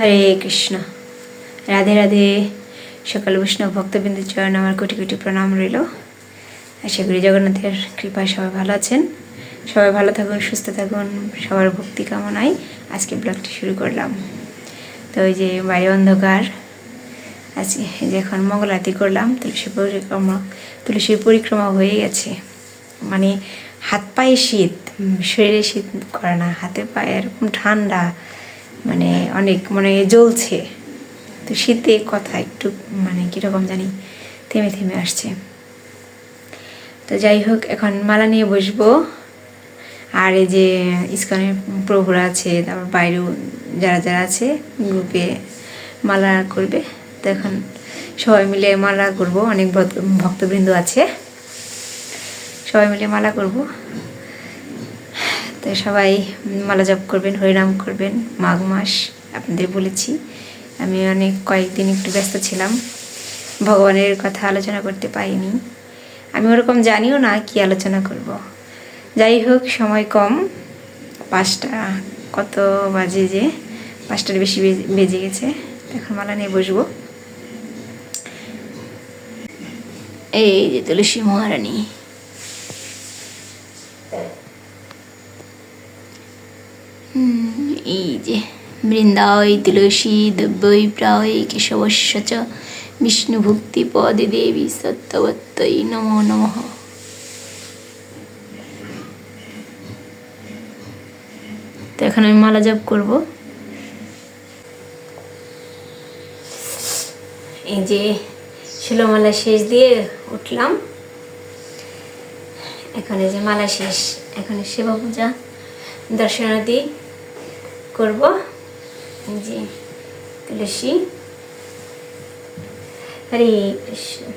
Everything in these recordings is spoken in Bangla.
হরে কৃষ্ণ। রাধে রাধে। সকাল বৈষ্ণব ভক্তবিন্দু চরণ আমার কোটি কোটি প্রণাম রইল। আশা করি জগন্নাথের কৃপায় সবাই ভালো আছেন। সবাই ভালো থাকুন, সুস্থ থাকুন, সবার ভক্তি কামনায় আজকে ব্লগটি শুরু করলাম। তো ওই যে বাইরে অন্ধকার আজকে এই যে এখন মঙ্গল আরতি করলাম, তুলসী পরিক্রমা, তুলসীর পরিক্রমা হয়ে গেছে। মানে হাত পায়ে শীত, শরীরে শীত করে না, হাতে পায়ে এরকম ঠান্ডা। মানে অনেক মানে জ্বলছে। তো শীতে কথা একটু মানে কীরকম জানি থেমে থেমে আসছে। তো যাই হোক, এখন মালা নিয়ে বসবো। আর এই যে ইস্কনের প্রভুরা আছে, তারপর বাইরেও যারা যারা আছে গ্রুপে মালা করবে। তো এখন সবাই মিলে মালা করব, অনেক ভক্ত- ভক্তবৃন্দ আছে। সবাই মিলে মালা করব। তো সবাই মালা জপ করবেন হরিনাম করবেন, মাঘ মাস আপনাদের বলেছি। আমি অনেক কয়েকদিন একটু ব্যস্ত ছিলাম, ভগবানের কথা আলোচনা করতে পারিনি। আমি ওরকম জানিও না কি আলোচনা করব। যাই হোক, সময় কম, পাঁচটা কত বাজে যে, পাঁচটার বেশি বেজে- গেছে, এখন মালা নিয়ে বসবো। এই যে তুলসী মহারানী। এই যে বৃন্দায় তুলসী দব্যই প্রায় কেশবস্য চ বিষ্ণু ভক্তি পদে দেবী সত্যবত্তই নমো নমঃ। তো এখন আমি মালা জপ করব। এই যে শিলমালা শেষ দিয়ে উঠলাম। এখন এই যে মালা শেষ, এখন শিবা পূজা দর্শনাদি করব। যে, তুলসী। হরে কৃষ্ণ।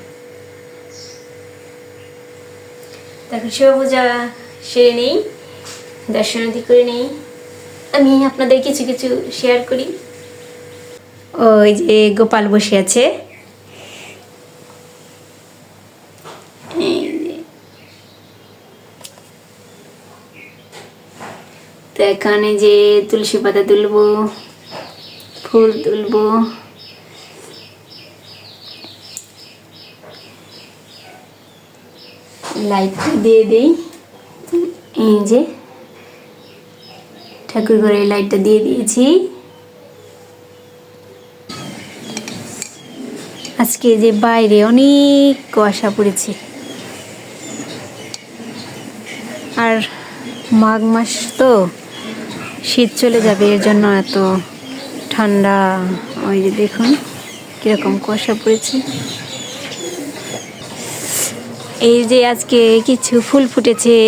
তখন শিব পূজা সেরে নেই, দর্শনাদি করে নেই। আমি আপনাদের কিছু কিছু শেয়ার করি। ওই যে গোপাল বসে আছে। তো এখানে যে তুলসী পাতা তুলবো, ফুল তুলবো। লাইট দিয়ে দিই। এই যে ঠাকুর ঘরে লাইটটা দিয়ে দিয়েছি। আজকে যে বাইরে অনেক কুয়াশা পড়েছে। আর মাঘ মাস তো শীত চলে যাবে, এর জন্য এত ঠান্ডা, ওই যে দেখুন, কীরকম কুয়াশা পড়েছে। এই যে আজকে কিছু ফুল ফুটেছে।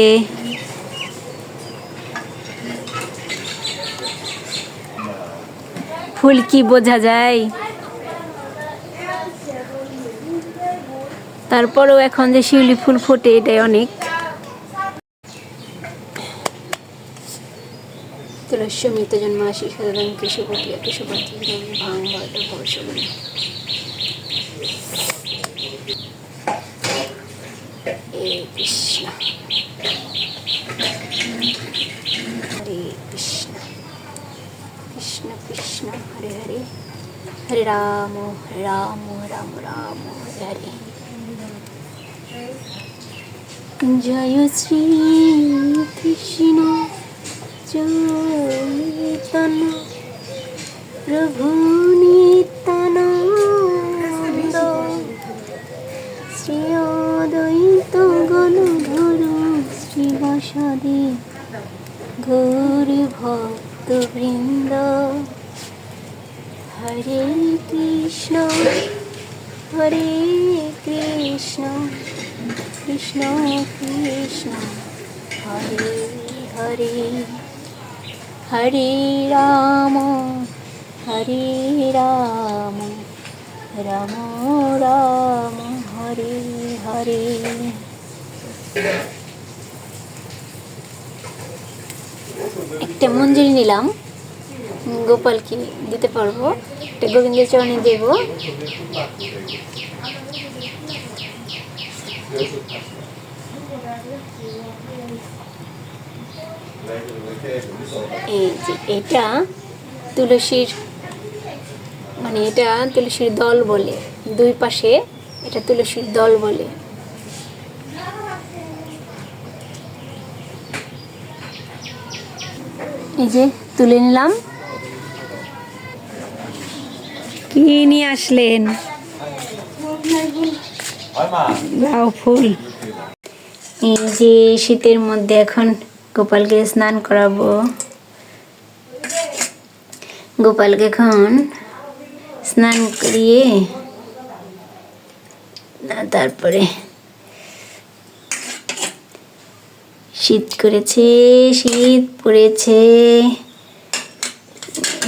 ফুল কি বোঝা যায়? তারপরেও এখন যে শিউলি ফুল ফোটে, এটাই অনেক। তুলস্যমিত জন্মাসি সদন কেশবটিয়া কেশবতী ভাঙ ভবিষ্যৎ হরে হরে হরে। রাম রাম রাম রাম হরে। জয় শ্রী কৃষ্ণ। চৈতন্য প্রভু নিত্যানন্দ শ্রী অদ্বৈত গণধর শ্রীবাসাদি গৌরী ভক্ত বৃন্দ হরে কৃষ্ণ হরে কৃষ্ণ কৃষ্ণ কৃষ্ণ হরে হরে হরে রাম হরে রাম রাম রাম, হরে হরে। একটা মঞ্জুরি নিলাম। গোপালকে দিতে পারব। একটা গোবিন্দের চরণে দেব। এই যে এটা তুলসীর মানে এটা তুলসীর দল বলে। দুই পাশে এটা তুলসীর দল বলে। এই যে তুলে নিলাম। কি নিয়ে আসলেন? লাউ ফুল। এই যে শীতের মধ্যে এখন গোপালকে স্নান করাবো। গোপালকে এখন স্নান করিয়ে তারপরে শীত করেছে, শীত পড়েছে,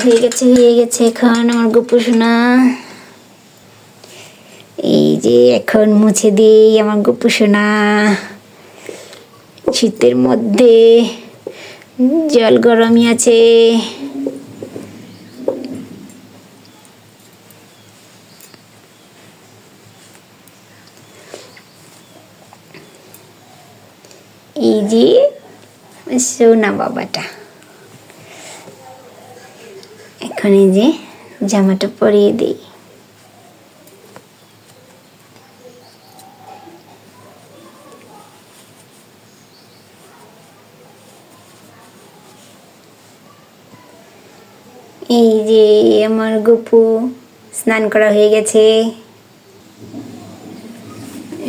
হয়ে গেছে হয়ে গেছে এখন আমার গপু সোনা এই যে এখন মুছে দিই আমার গপু সোনা শীতের মধ্যে জল গরমই আছে। এই যে সোনা বাবাটা। এখন এই যে জামাটা পরিয়ে দিই এই যে আমার গপু স্নান করা হয়ে গেছে।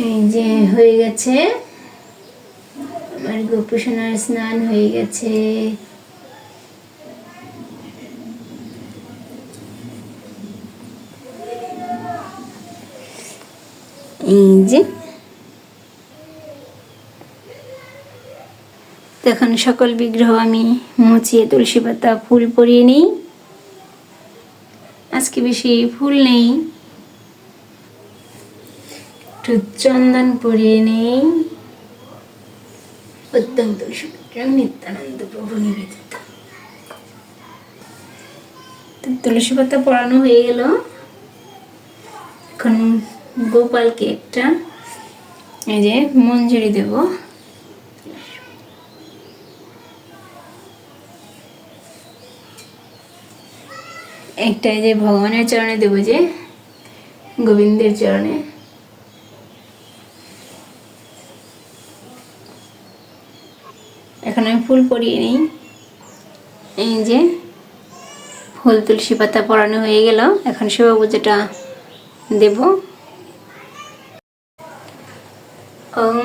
এই যে হয়ে গেছে। আমার গপু সোনার স্নান হয়ে গেছে। এই যে। তখন সকল বিগ্রহ আমি মুছিয়ে তুলসী পাতা ফুল পরিয়ে নিই। আজকে বেশি ফুল নেই। একটু চন্দন পরিয়ে নেই। পাত্র নিত্যানন্দ প্রভু নিবেদিত। তুলসী পাতা পড়ানো হয়ে গেল। এখন গোপালকে একটা এই যে মঞ্জুরি দেব। একটা যে ভগবানের চরণে দেবো যে গোবিন্দের চরণে। এখন আমি ফুল পরিয়ে নিই। এই যে ফুল, তুলসী পাতা পরানো হয়ে গেল। এখন শিবা পুজোটা দেব। ওং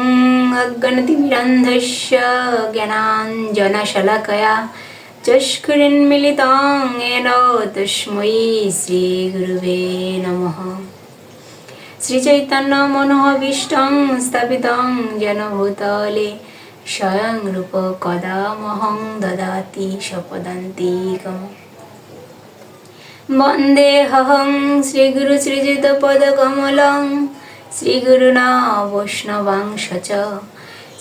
অজ্ঞানতিমিরন্ধস্য জ্ঞানাঞ্জনশলাকয়া। চষ্কুরিন্মিলিতাঙ্গেন তস্মৈ শ্রীগুরুবে নমঃ শ্রীচৈতন্য মনোহবিষ্টং স্থাপিতং যেন ভূতলে স্বয়ং রূপ কদামহং দদাতি সপদান্তিকম বন্দেহং শ্রীগুরু সৃজিত পদকমলং শ্রীগুরুণা বৈষ্ণবাংশ চ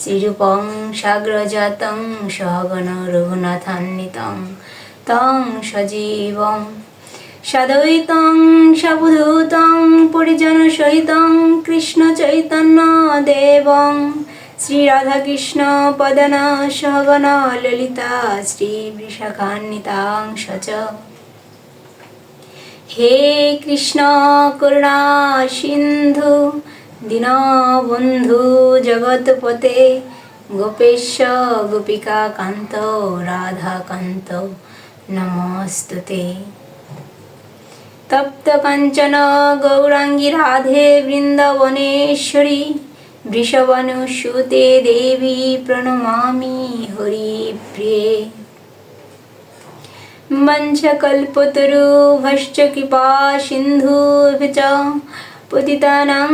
শ্রীরূপং সাগ্রজাতং সহগণ রঘুনাথান্বিতং তং সজীবং সদৈতং সবুধূতং পরিজন সহিতং কৃষ্ণ চৈতন্য দেবং শ্রী রাধাকৃষ্ণ পদন সহগণ ললিতা শ্রী বৃষাখান্বিতাং সচ হে কৃষ্ণ করুণা সিন্ধু দীনবন্ধু জগৎপতে গোপেশ গোপিকা কান্ত রাধাকান্ত নমস্তুতে তপ্ত কাঞ্চন গৌরাঙ্গী রাধে বৃন্দাবনেশ্বরী বৃষবনুসুতে দেবী প্রণমামি হরিপ্রিয়ে वंशकल्पतरुभश्च कृपा सिन्धुभ्य च পতিতানাং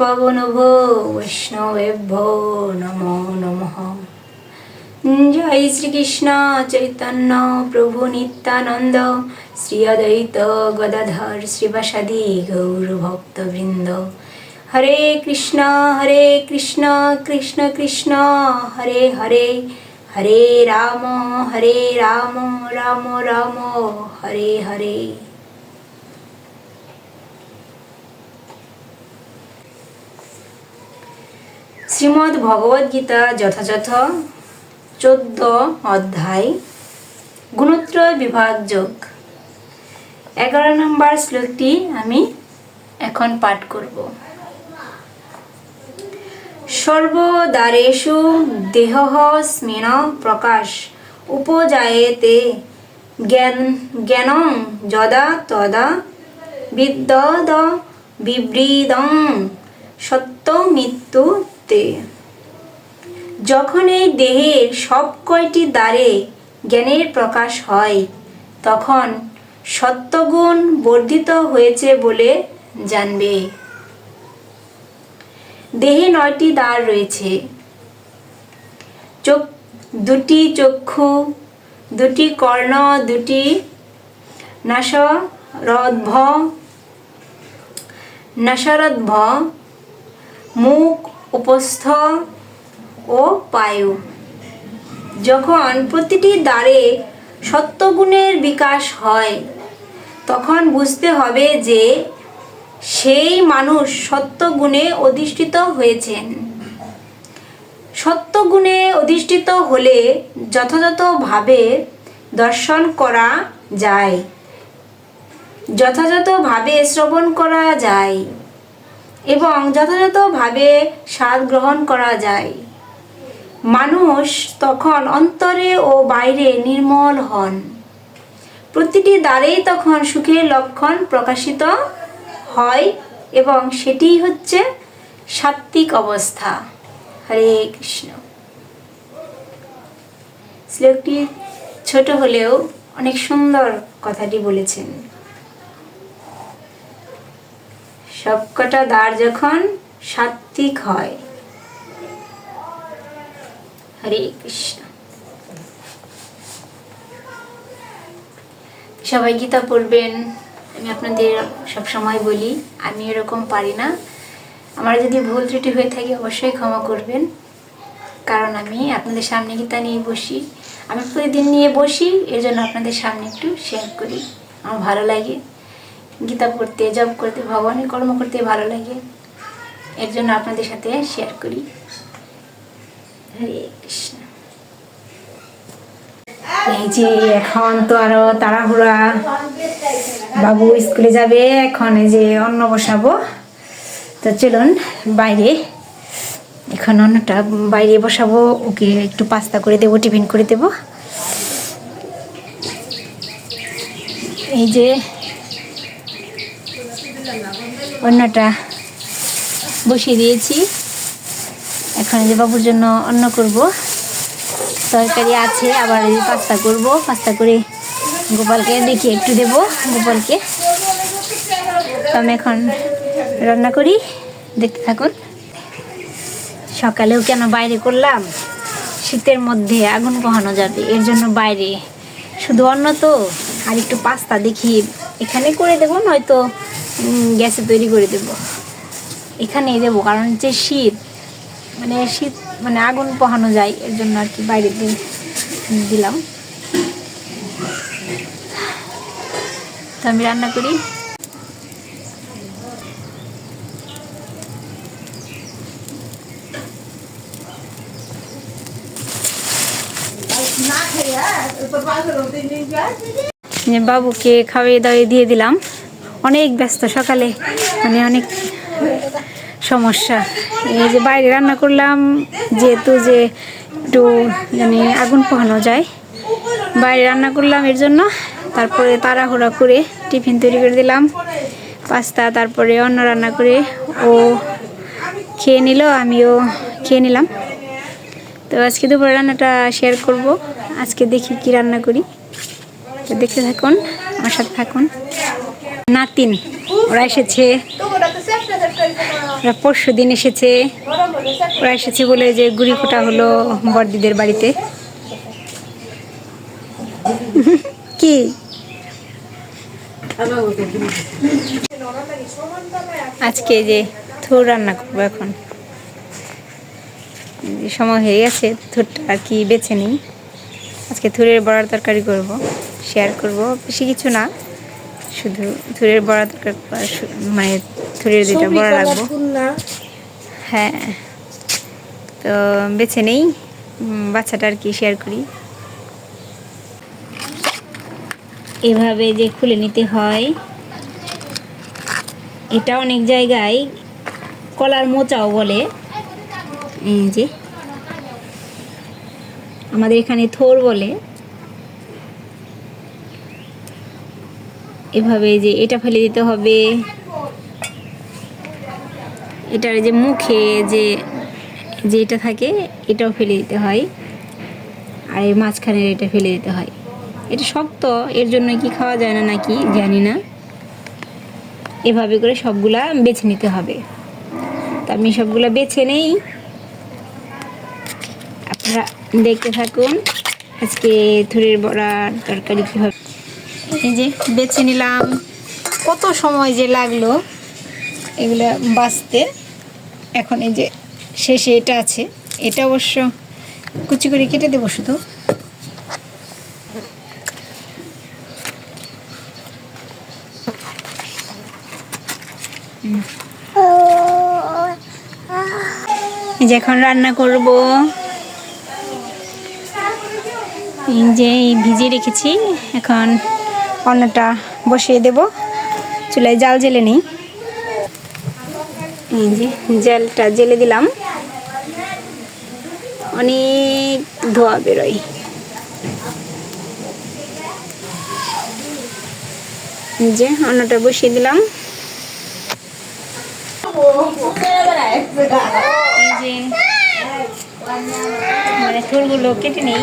পবনভো বৈষ্ণবেভ্য নমো নমঃ জয় শ্রীকৃষ্ণ চৈতন্য প্রভু নিত্যানন্দ শ্রী অদ্বৈত গদাধর শ্রীবাসাদি গৌরভক্তবৃন্দ হরে কৃষ্ণ হরে কৃষ্ণ কৃষ্ণ কৃষ্ণ হরে হরে হরে রাম হরে রাম রাম রাম হরে হরে শ্রীমদ্ ভগবদ্গীতা যথাযথ চোদ্দ অধ্যায় গুণত্রয় বিভাগ যোগ। এগারো নম্বর শ্লোকটি আমি এখন পাঠ করব। দেহ স্মেন প্রকাশ উপজায়েতে জ্ঞান, জ্ঞানং যদা তদা বিদ্যদ বিবৃদং সত্য মৃত্যু তে যখন এই দেহের সব কয়টি দ্বারে জ্ঞানের প্রকাশ হয়, তখন সত্যগুণ বর্ধিত হয়েছে বলে জানবে। দেহে নয়টি দ্বার রয়েছে। চোখ, দুটি চক্ষু, দুটি কর্ণ, দুটি নাসরধ্ব নাসরধ্ব মুখ উপস্থ ও পায়ু। যখন প্রতিটি দ্বারে সত্যগুণের বিকাশ হয়, তখন বুঝতে হবে যে সেই মানুষ সত্যগুণে অধিষ্ঠিত হয়েছেন। সত্যগুণে অধিষ্ঠিত হলে যথাযথভাবে দর্শন করা যায়। যথাযথভাবে শ্রবণ করা যায়। এবং যথাযথভাবে স্বাদ গ্রহণ করা যায়। মানুষ তখন অন্তরে ও বাইরে নির্মল হন। প্রতিটি দ্বারেই তখন সুখের লক্ষণ প্রকাশিত হয় এবং সেটিই হচ্ছে সাত্ত্বিক অবস্থা। হরে কৃষ্ণ। শ্লোকটি ছোট হলেও অনেক সুন্দর কথাটি বলেছেন। সবকটা দ্বার যখন সাত্ত্বিক হয়। হরে কৃষ্ণ। সবাই গীতা পড়বেন, আমি আপনাদের সব সময় বলি, আমি এরকম পারি না। আমার যদি ভুল ত্রুটি হয়ে থাকে অবশ্যই ক্ষমা করবেন, কারণ আমি আপনাদের সামনে গীতা নিয়ে বসি। আমি প্রতিদিন নিয়ে বসি, এর জন্য আপনাদের সামনে একটু শেয়ার করি। আমার ভালো লাগে। গীতা পড়তে জব করতে, ভগবানের কর্ম করতে ভালো লাগে। এর জন্য আপনাদের সাথে শেয়ার করি। এই যে এখন তো আরও তাড়াহুড়া। বাবু স্কুলে যাবে, এখন এই যে অন্ন বসাবো। তো চলুন বাইরে। এখন অন্নটা বাইরে বসাবো, ওকে একটু পাস্তা করে দেবো, টিফিন করে দেবো। এই যে অন্নটা বসিয়ে দিয়েছি। এখন যে বাবুর জন্য অন্ন করব। তরকারি আছে, আবার পাস্তা করব। পাস্তা করে গোপালকে দেখি, একটু দেবো গোপালকে। তো আমি এখন রান্না করি। দেখতে থাকুন। সকালেও কেন বাইরে করলাম? শীতের মধ্যে আগুন পোহানো যাবে, এর জন্য বাইরে। শুধু অন্ন তো, আর একটু পাস্তা দেখি। এখানে করে দেবো, নয়তো গ্যাসে তৈরি করে দেব। এখানেই দেবো কারণ যে শীত। মানে শীত মানে আগুন পোহানো যায় এর জন্য আর কি বাইরে দিয়ে দিলাম। তো আমি রান্না করি। বাবুকে খাওয়াই দাওয়িয়ে দিয়ে দিলাম। অনেক ব্যস্ত সকালে মানে অনেক সমস্যা। এই যে বাইরে রান্না করলাম, যেহেতু যে একটু মানে আগুন পোহানো যায়, বাইরে রান্না করলাম এর জন্য। তারপরে তাড়াহুড়া করে টিফিন তৈরি করে দিলাম, পাস্তা, তারপরে অন্য রান্না করে ও খেয়ে নিল, আমিও খেয়ে নিলাম। তো আজকে দুপুরে রান্নাটা শেয়ার করব। আজকে দেখি কি রান্না করি। তো দেখতে থাকুন, আমার সাথে থাকুন। নাতিন, ওরা এসেছে। ওরা পরশু দিন এসেছে। ওরা এসেছে বলে যে গুড়ি কোটা হলো বড়দিদের বাড়িতে। কি? আজকে যে থুর রান্না করব এখন। সময় হয়ে গেছে, থুরটা আর কি বেছে নিই। আজকে থুরের বড়ার তরকারি করব শেয়ার করব। বেশি কিছু না। শুধু থুরের বড়া তরকারি করা মানে থুরের দুইটা বড়া রাখব। হ্যাঁ তো বেছে নেই। বাচ্চাটা আর কি শেয়ার করি। এভাবে যে খুলে নিতে হয় এটা অনেক জায়গায় কলার মোচাও বলে। এই যে আমাদের এখানে থোর বলে। এভাবে যে এটা ফেলে দিতে হবে। এটার যে মুখে যে যে এটা থাকে, এটাও ফেলে দিতে হয়। আর এই মাঝখানের এটা ফেলে দিতে হয়। এটা শক্ত, এর জন্য কি খাওয়া যায় না নাকি? জানি না। এভাবে করে সবগুলা বেছে নিতে হবে। তা আমি সবগুলা বেছে নেই। আপনারা দেখতে থাকুন আজকে থুরের বড়ার তরকারি কীভাবে এই যে বেছে নিলাম। কত সময় যে লাগল এগুলো বাঁচতে। এখন এই যে শেষে এটা আছে। এটা অবশ্য কুচি করে কেটে দেবো শুধু। এই যে এখন রান্না করব। এই যে ভিজিয়ে রেখেছি। এখন অন্যটা বসিয়ে দেব। চুলায় জাল জেলে নিই। যে জালটা জেলে দিলাম। অনেক ধোয়া বেরোয়। যে অন্যটা বসিয়ে দিলাম। মানে ফুলগুলো কেটে নেই।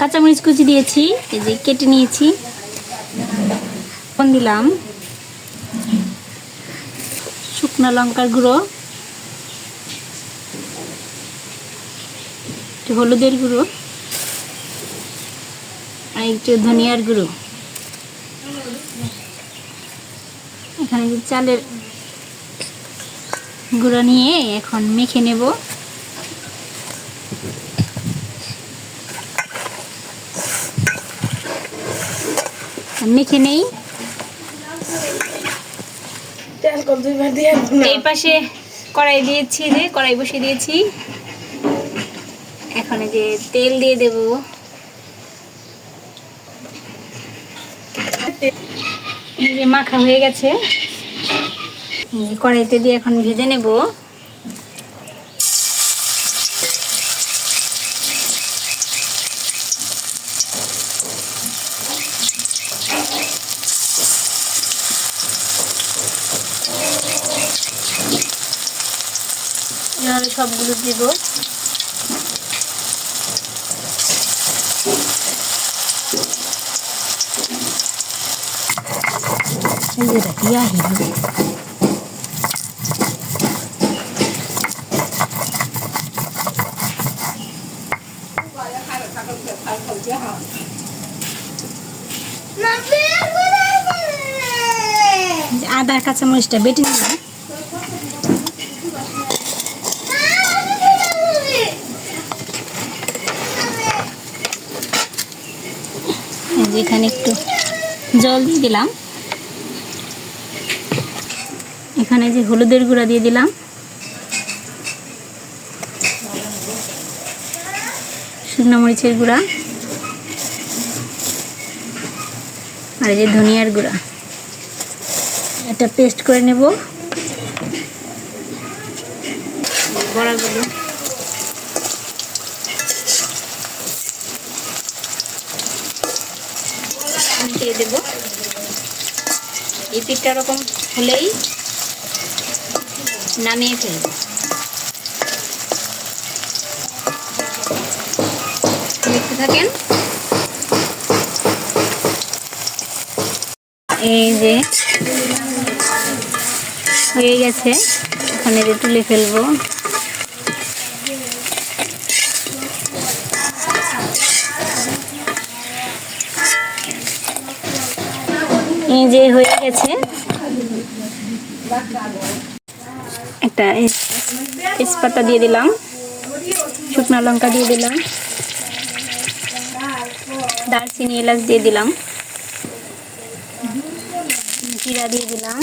কাঁচামরিচ কুচি দিয়েছি, এই যে কেটে নিয়েছি। দিলাম শুকনো লঙ্কার গুঁড়ো হলুদের গুঁড়ো, আর একটু ধনিয়ার গুঁড়ো। এখানে যে চালের গুঁড়ো নিয়ে এখন মেখে নেব। মেখে নেই। এই পাশে কড়াই দিয়েছি যে কড়াই বসিয়ে দিয়েছি। এখন যে তেল দিয়ে দেব। যে মাখা হয়ে গেছে। কড়াইতে দিয়ে এখন ভেজে নেব। সবগুলো দিব। আদা কাঁচামরিচটা বেটে নিলাম। এখানে একটু জল দিয়ে দিলাম। এখানে যে হলুদের গুঁড়া দিয়ে দিলাম। শুকনো মরিচের গুঁড়া। আর এই যে ধনিয়ার গুঁড়া। এটা পেস্ট করে নেব। বড়াগুলো। দিয়ে দেবো। এই পিঠটা রকম হলেই নামিয়ে ফেলব। দেখতে থাকেন। এই যে হয়ে গেছে। এখন এটা তুলে ফেলব। যে হয়ে গেছে। একটা তেজপাতা দিয়ে দিলাম। শুকনো লঙ্কা দিয়ে দিলাম। দারচিনি এলাচ দিয়ে দিলাম। জিরা দিয়ে দিলাম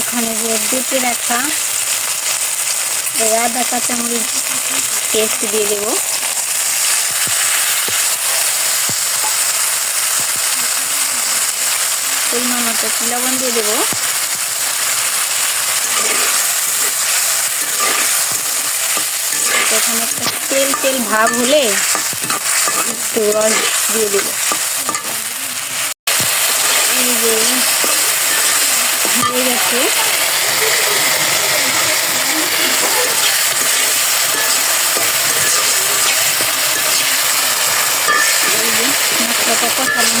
এখানে বেটে রাখা আদা কাঁচামরিচ পেস্ট দিয়ে দেবো। পরিমাণ মতো লবণ দিয়ে দেবো। এখন একটা তেল তেল ভাব হলে একটু রস দিয়ে দেবো। হয়ে গেছে এই যে মশলাটা কষানো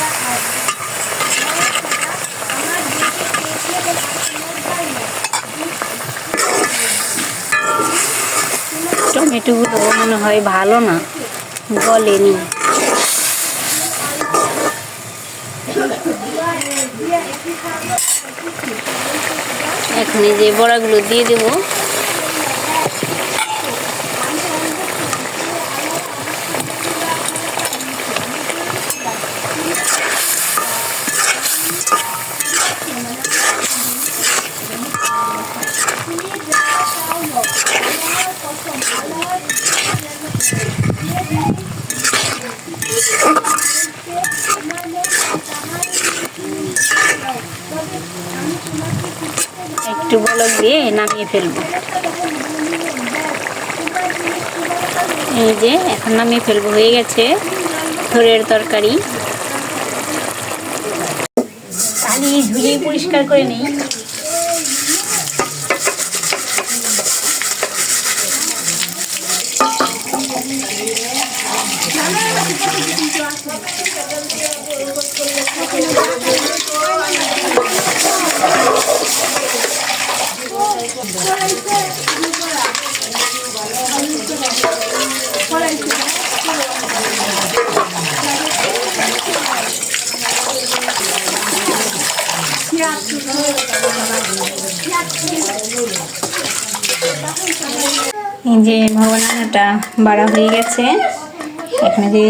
টমেটোগুলো মনে হয় ভালো না গলেনি। এখন এই যে বড়াগুলো দিয়ে দেবো একটু বলক দিয়ে নামিয়ে ফেলব। এই যে, এখন নামিয়ে ফেলব, হয়ে গেছে থোরের তরকারি। কালি ধুয়ে পরিষ্কার করে নিই এই যে ভবনানাটা বাড়া হয়ে গেছে। এখানে যে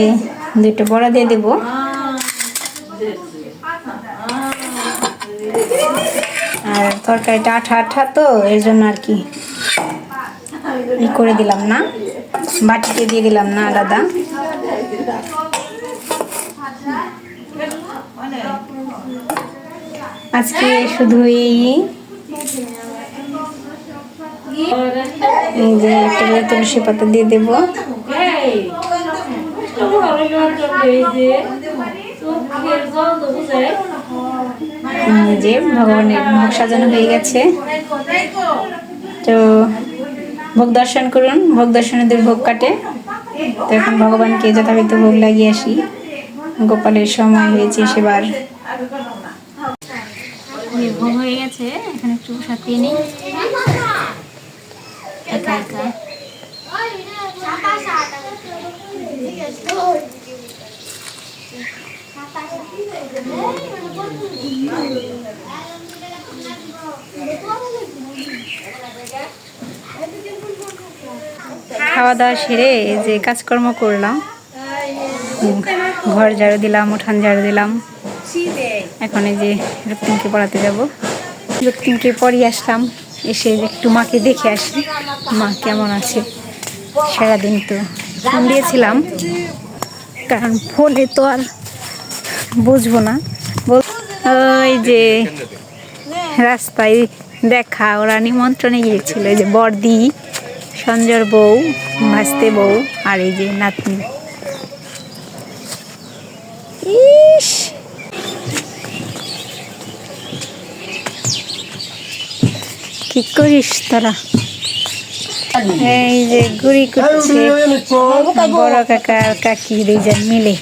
দুটো বড়া দিয়ে দেবো। আর তরকারিটা আঠা আঠা তো এর জন্য আর কি। ই করে দিলাম না। বাটিতে দিয়ে দিলাম না আলাদা। আজকে শুধু এই এই যে একটা করে তুলসী পাতা দিয়ে দেবো। যে ভগবানের ভোগ সাজানো হয়ে গেছে। তো ভোগ দর্শন করুন, ভোগ দর্শনেদের ভোগ কাটে। তো এখন ভগবানকে যথাবিধ ভোগ লাগিয়ে আসি। গোপালের সময় হয়েছে সেবার। ভোগ হয়ে গেছে, এখানে একটু সাথে নেই। খাওয়া দাওয়া সেরে যে কাজকর্ম করলাম। ঘর ঝাড়ু দিলাম, উঠান ঝাড়ু দিলাম। এখন এই যে রক্তিমকে পড়াতে যাব। রক্তিমকে পড়িয়ে আসলাম। এসে একটু মাকে দেখে আসি। মা কেমন আছে? সারাদিন তো ফোন দিয়েছিলাম। কারণ ফোনে তো আর বুঝব না। ওই যে রাস্তায় দেখা, ওরা নিমন্ত্রণে গিয়েছিল। যে বর্দি সঞ্জয়ের বউ, ভাসতে বউ আর এই যে নাতনি। কি করিস তোরা? এই যে গুড়ি করছে বড় কাকা আর কাকি দুইজন মিলে।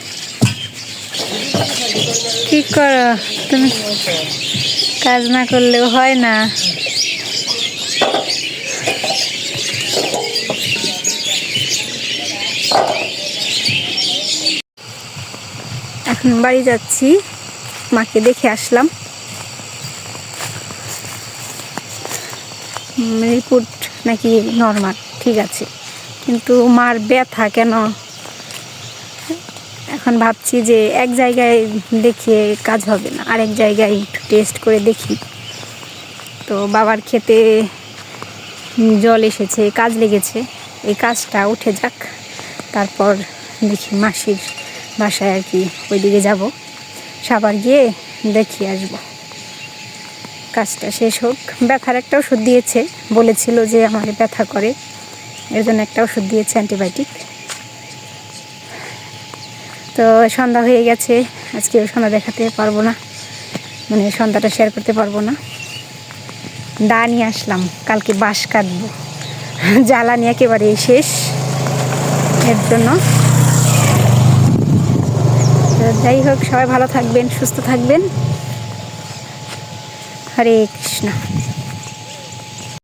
কি করো তুমি? কাজ না করলেও হয় না। এখন বাড়ি যাচ্ছি, মাকে দেখে আসলাম। রিপোর্ট নাকি নর্মাল ঠিক আছে। কিন্তু মার ব্যথা কেন? এখন ভাবছি যে এক জায়গায় দেখিয়ে কাজ হবে না, আরেক জায়গায় একটু টেস্ট করে দেখি। তো বাবার খেতে জল এসেছে, কাজ লেগেছে। এই কাজটা উঠে যাক, তারপর দেখি মাসির বাসায় আর কি, ওইদিকে যাব। সাবার গিয়ে দেখিয়ে আসব। কাজটা শেষ হোক। ব্যথার একটা ওষুধ দিয়েছে, বলেছিল যে আমাকে ব্যথা করে। এর জন্য একটা ওষুধ দিয়েছে অ্যান্টিবায়োটিক। তো সন্ধ্যা হয়ে গেছে আজকে সন্ধ্যা দেখাতে পারব না। মানে সন্ধ্যাটা শেয়ার করতে পারব না। দা নিয়ে আসলাম, কালকে বাঁশ কাটবো। জ্বালানি একেবারে শেষ এর জন্য। যাই হোক, সবাই ভালো থাকবেন, সুস্থ থাকবেন। হরে কৃষ্ণ